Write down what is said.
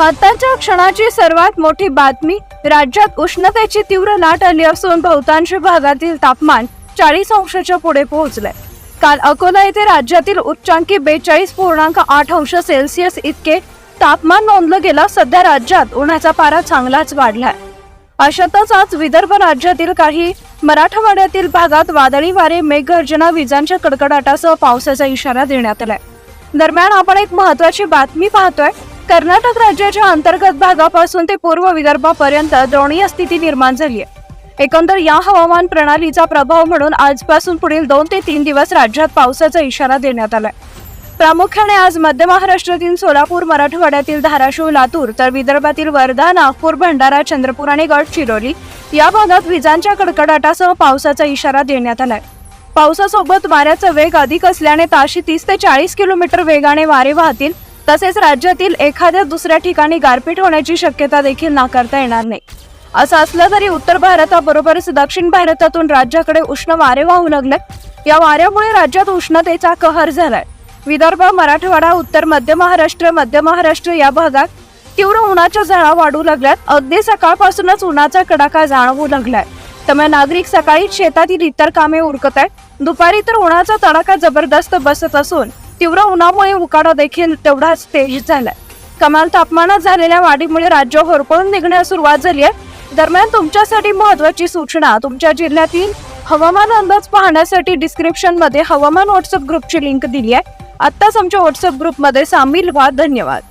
आताच्या क्षणाची सर्वात मोठी बातमी राज्यात उष्णतेची तीव्र लाट आली असून बहुतांश भागातील तापमान चाळीस अंशाच्या पुढे पोहोचलंय. काल अकोला येथे राज्यातील उच्चांकी बेचाळीस पूर्णांक आठ अंश सेल्सिअस इतके तापमान नोंदलं गेलं सध्या राज्यात उन्हाचा पारा चांगलाच वाढलाय. अशातच आज विदर्भ राज्यातील काही मराठवाड्यातील भागात वादळी वारे मेघगर्जना विजांच्या कडकडाटासह पावसाचा इशारा देण्यात आलाय. दरम्यान आपण एक महत्वाची बातमी पाहतोय. कर्नाटक राज्याच्या अंतर्गत भागापासून ते पूर्व विदर्भापर्यंत द्रोणीय स्थिती निर्माण झाली आहे. एकंदर या हवामान प्रणालीचा प्रभाव म्हणून आजपासून पुढील दोन ते तीन दिवस राज्यात पावसाचा इशारा देण्यात आलाय. प्रामुख्याने आज मध्य महाराष्ट्रातील सोलापूर मराठवाड्यातील धाराशिव लातूर तर विदर्भातील वर्धा नागपूर भंडारा चंद्रपूर आणि गडचिरोली या भागात विजांच्या कडकडाटासह पावसाचा इशारा देण्यात आलाय. पावसासोबत वाऱ्याचा वेग अधिक असल्याने ताशी तीस ते चाळीस किलोमीटर वेगाने वारे वाहतील. तसेच राज्यातील एखाद्या दुसऱ्या ठिकाणी गारपीट होण्याची शक्यता देखील नाकारता येणार नाही. असं असलं तरी उत्तर भारताबरोबरच दक्षिण भारतातून राज्याकडे उष्ण वारे वाहू लागले या वाऱ्यामुळे राज्यात उष्णतेचा कहर झालाय. विदर्भ मराठवाडा उत्तर मध्य महाराष्ट्र मध्य महाराष्ट्र या भागात तीव्र उन्हाच्या झळा वाढू लागल्यात. अगदी सकाळपासूनच उन्हाचा कडाका जाणवू लागलाय. त्यामुळे नागरिक सकाळी शेतातील इतर कामे उरकत आहेत. दुपारी तर उन्हाचा तडाखा जबरदस्त बसत असून तीव्र उन्हामुळे उकाडा देखील तेवढाच तेज झालाय. कमाल तापमानात झालेल्या वाढीमुळे राज्य होरपळून निघण्यास सुरुवात झाली आहे. दरम्यान तुमच्यासाठी महत्वाची सूचना तुमच्या जिल्ह्यातील हवामान अंदाज पाहण्यासाठी डिस्क्रिप्शनमध्ये हवामान व्हॉट्सअप ग्रुपची लिंक दिली आहे. आत्ताच आमच्या व्हॉट्सअप ग्रुपमध्ये सामील व्हा. धन्यवाद.